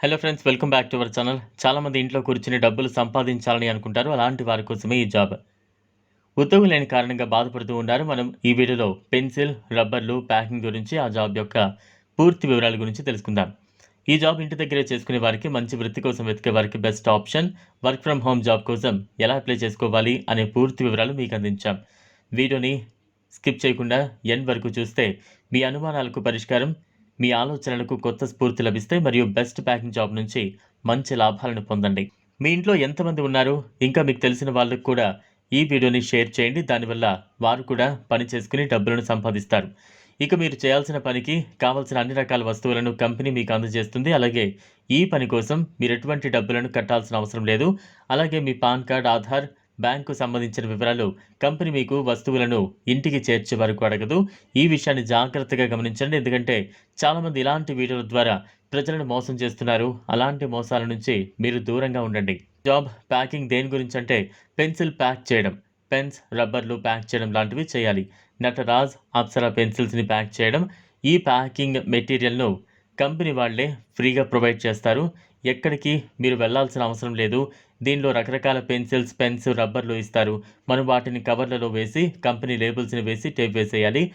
Hello friends welcome back to our channel చాలామంది ఇంట్లో కూర్చుని డబ్బులు సంపాదించాలని అనుకుంటారు. అలాంటి వారి కోసమే ఈ జాబ్ ఉద్యోగం లేని కారణంగా బాధపడుతూ ఉన్నారు. మనం ఈ వీడియోలో పెన్సిల్ రబ్బర్లు ప్యాకింగ్ గురించి ఆ జాబ్ యొక్క పూర్తి వివరాల గురించి తెలుసుకుందాం. ఈ జాబ్ ఇంటి దగ్గరే చేసుకునే వారికి మంచి వృత్తి కోసం వెతికే వారికి best option work from home job కోసం ఎలా అప్లై చేసుకోవాలి అనే పూర్తి వివరాలు మీకు అందించాం. వీడియోని స్కిప్ చేయకుండా ఎండ్ వరకు చూస్తే మీ అనుమానాలకు పరిష్కారం మీ ఆలోచనలకు కొత్త స్ఫూర్తి లభిస్తే మరియు బెస్ట్ ప్యాకింగ్ జాబ్ నుంచి మంచి లాభాలను పొందండి. మీ ఇంట్లో ఎంతమంది ఉన్నారు? ఇంకా మీకు తెలిసిన వాళ్ళకు కూడా ఈ వీడియోని షేర్ చేయండి. దానివల్ల వారు కూడా పని చేసుకుని డబ్బులను సంపాదిస్తారు. ఇక మీరు చేయాల్సిన పనికి కావాల్సిన అన్ని రకాల వస్తువులను కంపెనీ మీకు అందజేస్తుంది. అలాగే ఈ పని కోసం మీరు ఎటువంటి డబ్బులను కట్టాల్సిన అవసరం లేదు. అలాగే మీ పాన్ కార్డ్ ఆధార్ బ్యాంకు సంబంధించిన వివరాలు కంపెనీ మీకు వస్తువులను ఇంటికి చేర్చే వరకు అడగదు. ఈ విషయాన్ని జాగ్రత్తగా గమనించండి. ఎందుకంటే చాలామంది ఇలాంటి వీడియోల ద్వారా ప్రజలను మోసం చేస్తున్నారు. అలాంటి మోసాల నుంచి మీరు దూరంగా ఉండండి. జాబ్ ప్యాకింగ్ దేని గురించి అంటే పెన్సిల్ ప్యాక్ చేయడం. పెన్స్ రబ్బర్లు ప్యాక్ చేయడం లాంటివి చేయాలి. నటరాజ్ అప్సరా పెన్సిల్స్ని ప్యాక్ చేయడం. ఈ ప్యాకింగ్ మెటీరియల్ను కంపెనీ వాళ్ళే ఫ్రీగా ప్రొవైడ్ చేస్తారు. ఎక్కడికి మీరు వెళ్ళాల్సిన అవసరం లేదు. దీనిలో రకరకాల పెన్సిల్స్ పెన్స్ రబ్బర్లు ఇస్తారు. మనం వాటిని కవర్లలో వేసి కంపెనీ లేబుల్స్ని వేసి టేప్ వేసేయాలి.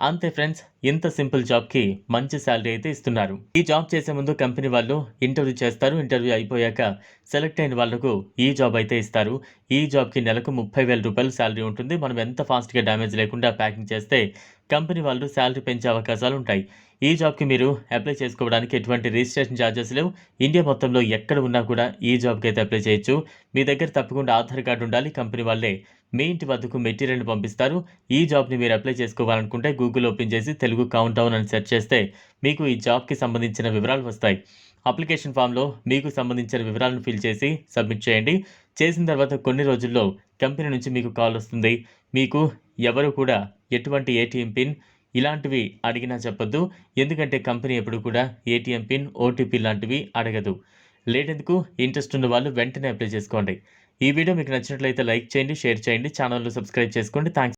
అంతే ఫ్రెండ్స్ ఇంత సింపుల్ జాబ్కి మంచి శాలరీ అయితే ఇస్తున్నారు. ఈ జాబ్ చేసే ముందు కంపెనీ వాళ్ళు ఇంటర్వ్యూ చేస్తారు. ఇంటర్వ్యూ అయిపోయాక సెలెక్ట్ అయిన వాళ్ళకు ఈ జాబ్ అయితే ఇస్తారు. ఈ జాబ్కి నెలకు ముప్పై వేల రూపాయలు శాలరీ ఉంటుంది. మనం ఎంత ఫాస్ట్గా డ్యామేజ్ లేకుండా ప్యాకింగ్ చేస్తే కంపెనీ వాళ్ళు శాలరీ పెంచే అవకాశాలు ఉంటాయి. ఈ జాబ్కి మీరు అప్లై చేసుకోవడానికి ఎటువంటి రిజిస్ట్రేషన్ ఛార్జెస్ లేవు. ఇండియా మొత్తంలో ఎక్కడ ఉన్నా కూడా ఈ జాబ్కి అయితే అప్లై చేయొచ్చు. మీ దగ్గర తప్పకుండా ఆధార్ కార్డు ఉండాలి. కంపెనీ వాళ్ళే మీ ఇంటి వద్దకు మెటీరియల్ని పంపిస్తారు. ఈ జాబ్ని మీరు అప్లై చేసుకోవాలనుకుంటే గూగుల్ ఓపెన్ చేసి తెలుగు కౌంటౌన్ అని సెర్చ్ చేస్తే మీకు ఈ జాబ్కి సంబంధించిన వివరాలు వస్తాయి. అప్లికేషన్ ఫామ్లో మీకు సంబంధించిన వివరాలను ఫిల్ చేసి సబ్మిట్ చేయండి. చేసిన తర్వాత కొన్ని రోజుల్లో కంపెనీ నుంచి మీకు కాల్ వస్తుంది. మీకు ఎవరు కూడా ఎటువంటి ఏటీఎం పిన్ ఇలాంటివి అడిగినా చెప్పొద్దు. ఎందుకంటే కంపెనీ ఎప్పుడు కూడా ఏటీఎం పిన్ ఓటీపీ లాంటివి అడగదు. లేటెందుకు ఇంట్రెస్ట్ ఉన్న వాళ్ళు వెంటనే అప్లై చేసుకోండి. ఈ వీడియో మీకు నచ్చినట్లయితే లైక్ చేయండి షేర్ చేయండి ఛానల్ను సబ్స్క్రైబ్ చేసుకోండి. థ్యాంక్స్